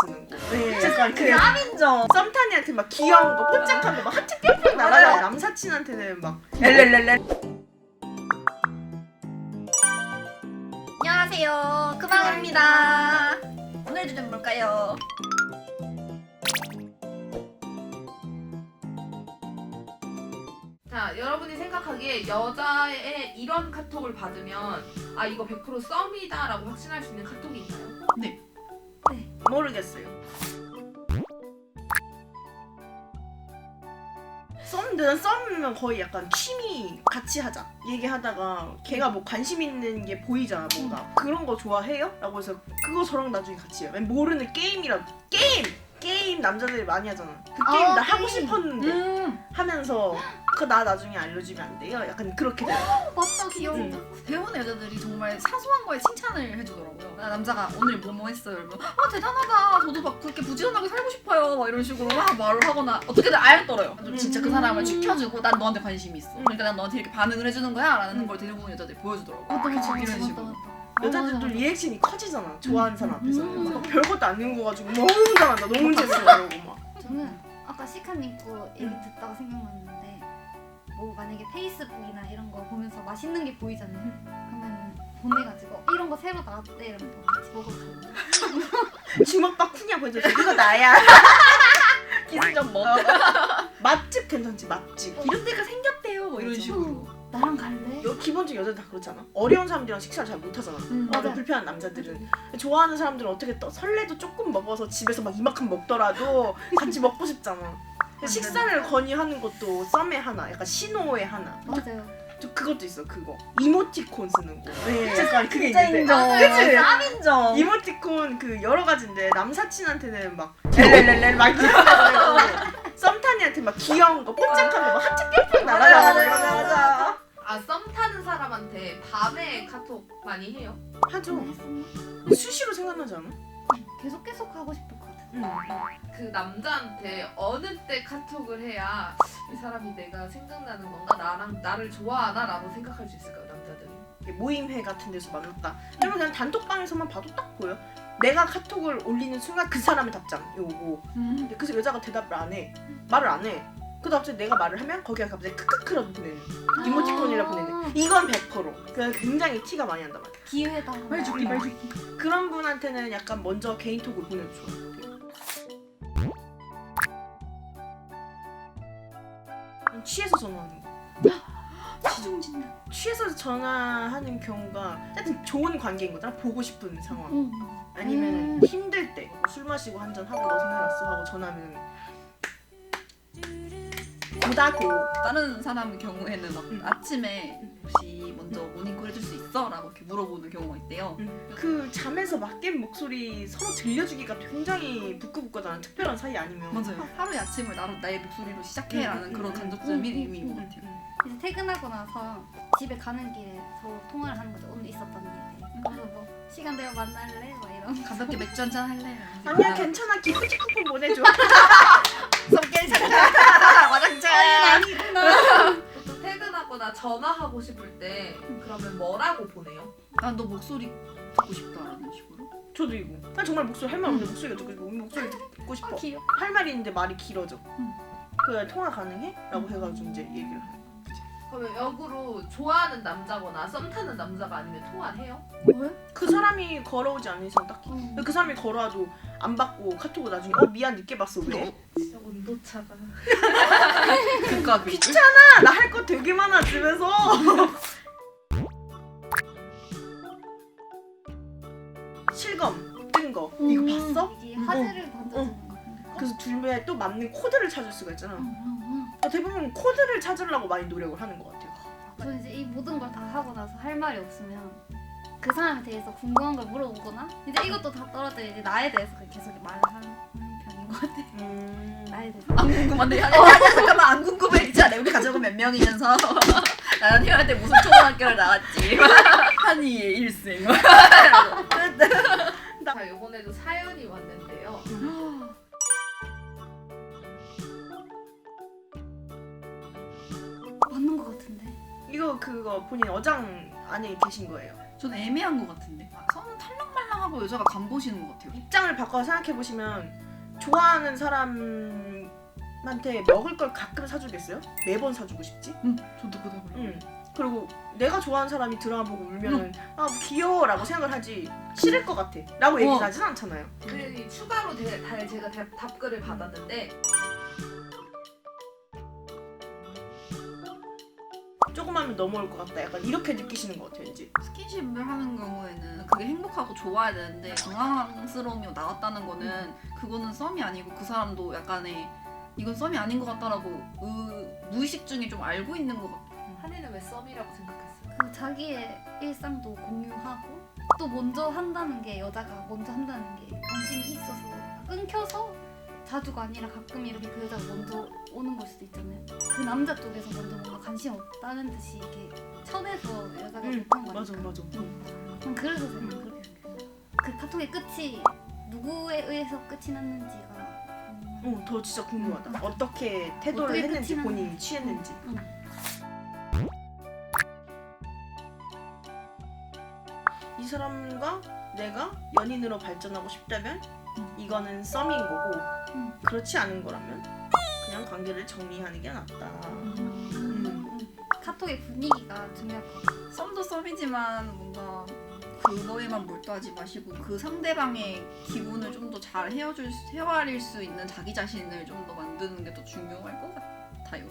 쓰는 거. 네, 약간 그 땀인정. 썸타니한테 막 귀여운 거, 뽀짝한 거, 막 하트 뿅뿅 날아가요. 남사친한테는 막 엘렐렐렐. 안녕하세요. 크방입니다. 오늘 주제는 뭘까요? 자, 여러분이 생각하기에 여자의 이런 카톡을 받으면 아 이거 100% 썸이다라고 확신할 수 있는 카톡이 있나요? 모르겠어요. 썸들은 썸은 거의 약간 취미 같이 하자 얘기하다가 걔가 뭐 관심 있는 게 보이잖아 뭔가 그런 거 좋아해요? 라고 해서 그거 저랑 나중에 같이 해요 모르는 게임이라 게임! 게임 남자들이 많이 하잖아 그 게임 아, 나 하고 게임. 싶었는데 음. 하면서 그나 나중에 알려주면 안 돼요? 약간 그렇게 돼요 맞다 귀여워. 응. 배우는 여자들이 정말 사소한 거에 칭찬을 해주더라고요. 나 남자가 오늘 뭐뭐 했어요. 이러면 아 대단하다. 저도 막 그렇게 부지런하게 살고 싶어요. 막 이런 식으로 막 말을 하거나 어떻게든 알더래요. 진짜 그 사람을 지켜주고 난 너한테 관심이 있어. 그러니까 난 너한테 이렇게 반응을 해주는 거야 라는 음. 걸 대부분 여자들이 보여주더라고. 맞다 맞다 이런 맞다 식으로. 맞다. 여자들도 리액션이 커지잖아 좋아하는 사람 앞에서 음. 막 별것도 안 읽은 거 가지고 너무 잘한다 너무 재밌어 이러고 막 저는 아까 시카님 거 얘기 듣다가 생각났는데 뭐 만약에 페이스북이나 이런 거 보면서 맛있는 게 보이잖아요. 그러면 보내가지고 이런 거 새로 나왔대 이러면 같이 먹어도 주먹밥 쿵냥 보여줘서 이거 나야 기승전 뭐 맛집 괜찮지 맛집 이런 데가 생겼대요. 뭐 이런 맞아. 식으로. 나랑 갈래? 여, 기본적으로 여자들 다 그렇잖아 어려운 사람들이랑 식사를 잘 못하잖아 음. 맞아. 불편한 남자들은 좋아하는 사람들은 어떻게 또 설레도 조금 먹어서 집에서 막 이만큼 먹더라도 같이 먹고 싶잖아 식사를 건의하는 것도 썸의 하나 약간 신호의 하나 맞아요. 저 그것도 있어 그거 이모티콘 쓰는 거 네, 약간 그게 진짜 있는데 인정. 그치? 땀인정. 이모티콘 그 여러 가지인데 남사친한테는 막 엘렐렐렐 막 썸타니한테 막 귀여운 거 뽀짝한 거막 하트 뿅뿅 날아가고 맞아, 이러고 맞아. 아 썸 타는 사람한테 밤에 카톡 많이 해요? 하죠? 수시로 생각나지 않아? 계속 계속 하고. 응. 그 남자한테 어느 때 카톡을 해야 이 사람이 내가 생각나는 건가 나랑 나를 좋아하나라고 생각할 수 있을까요 남자들이? 이게 모임회 같은 데서 만났다. 그러면 그냥 단톡방에서만 봐도 딱 보여. 내가 카톡을 올리는 순간 그 사람의 답장 요거. 음. 근데 그래서 여자가 대답을 안 해. 말을 안 해. 그 갑자기 내가 말을 하면 거기가 갑자기 크크크라고 보내는 이모티콘이라 아. 보내는 이건 100% 그냥 굉장히 티가 많이 난단 말이야 기회다. 말 좋기 말 좋기. 그런 분한테는 약간 먼저 개인톡을 보내도 취해서 전화하는 거 시중진다. 취해서 전화하는 경우가 하여튼 좋은 관계인 거잖아 보고 싶은 상황 응. 아니면 음. 힘들 때 술 마시고 한 잔 하고 너 생각났어 하고 전화하면 고다고 다른 사람 경우에는 막 음. 아침에 혹시 먼저 모닝콜 해줄 수 있어? 라고 이렇게 물어보는 경우가 있대요. 그 잠에서 맡긴 목소리 서로 들려주기가 굉장히 부끄부끄잖아 특별한 사이 아니면 맞아요. 하루의 아침을 나로 나의 목소리로 시작해라는 음, 음, 그런 음, 간접적인 음, 의미인 음, 것 음, 같아요. 음. 이제 퇴근하고 나서 집에 가는 길에 서로 통화를 하는 거죠. 오늘 있었던 일에. 그래서 뭐 시간 되어 만날래? 막 이런. 가볍게 맥주 한잔 할래? 아니야 괜찮아 기프트 쿠폰 보내줘 성격 착착. 와장창. 보통 퇴근하거나 전화하고 싶을 때 그러면 뭐라고 보내요? 난 너 목소리 듣고 싶다라는 식으로. 저도 이거 난 정말 목소리 할 말 없는데 목소리가 듣고 싶어 목소리 듣고 싶어 아, 귀여워. 할 말이 있는데 말이 길어져 음. 그 통화 가능해? 라고 해가지고 이제 얘기를 하는 그러면 역으로 좋아하는 남자거나 썸 타는 남자가 아니면 통화해요? 그 사람이 걸어오지 않는 이상 딱히 음. 그 사람이 걸어와도 안 받고 카톡을 나중에 어 미안 늦게 봤어 왜? 진짜 온도차가 그니까 아, 나 할 거 되게 많아 집에서 실검 뜬 거 이거 음. 봤어? 이게 화제를 던져주는 거. 그래서 둘에 또 맞는 코드를 찾을 수가 있잖아 응. 대부분 코드를 찾으려고 많이 노력을 하는 것 같아요. 저는 이제 이 모든 걸 다 하고 나서 할 말이 없으면 그 사람에 대해서 궁금한 걸 물어보거나 이제 이것도 다 떨어져 이제 나에 대해서 계속 말을 하는 편인 것 같아. 음... 나에 대해서. 안 궁금한데? 아니, 아니, 아니 잠깐만. 안 궁금해. 있잖아 우리 가족은 몇 명이면서. 나는 태어날 때 무슨 초등학교를 나왔지? 한이의 일생 자 이번에도 사연이 왔는데요 맞는 것 같은데. 이거 그거 본인 어장 안에 계신 거예요 저는 애매한 것 같은데 선은 탈락말랑한 남자하고 여자가 간 보시는 것 같아요. 입장을 바꿔 생각해 보시면 좋아하는 사람한테 먹을 걸 가끔 사주겠어요? 매번 사주고 싶지? 응, 저도 그거 그래. 응. 그리고 내가 좋아하는 사람이 드라마 보고 울면은 아 귀여워라고 생각을 하지 싫을 것 같아 라고 얘기 어. 하진 않잖아요 그 추가로 대, 다, 제가 대, 답글을 받았는데 조금 하면 넘어올 것 같다 약간 이렇게 느끼시는 것 같아요 왠지 스킨십을 하는 경우에는 그게 행복하고 좋아야 되는데 당황스러움이 나왔다는 거는 그거는 썸이 아니고 그 사람도 약간의 이건 썸이 아닌 것 같다라고 의, 무의식 중에 좀 알고 있는 것 같아. 한이는 왜 썸이라고 생각했어요? 그 자기의 일상도 공유하고 또 먼저 한다는 게 여자가 먼저 한다는 게 관심이 있어서 끊겨서 자주가 아니라 가끔 이렇게 그 여자가 먼저 오는 걸 수도 있잖아요. 그 남자 쪽에서 먼저 뭔가 관심 없다는 듯이 이렇게 쳐내서 여자가 응, 못한 거니까. 맞아 맞아 음, 그래서 저는 그렇게 생각해요. 그 카톡의 끝이 누구에 의해서 끝이 났는지가 궁금해요. 어, 더 진짜 궁금하다 어떻게 태도를 어떻게 했는지 끝이 본인이. 취했는지 응. 이 사람과 내가 연인으로 발전하고 싶다면 음. 이거는 썸인 거고 음. 그렇지 않은 거라면 그냥 관계를 정리하는 게 낫다 음. 카톡의 분위기가 중요할 것 같아요. 썸도 썸이지만 뭔가 그거에만 몰두하지 마시고 그 상대방의 기분을 좀 더 잘 헤어줄 수- 헤아릴 수 있는 자기 자신을 좀 더 만드는 게 더 중요할 것 같아요.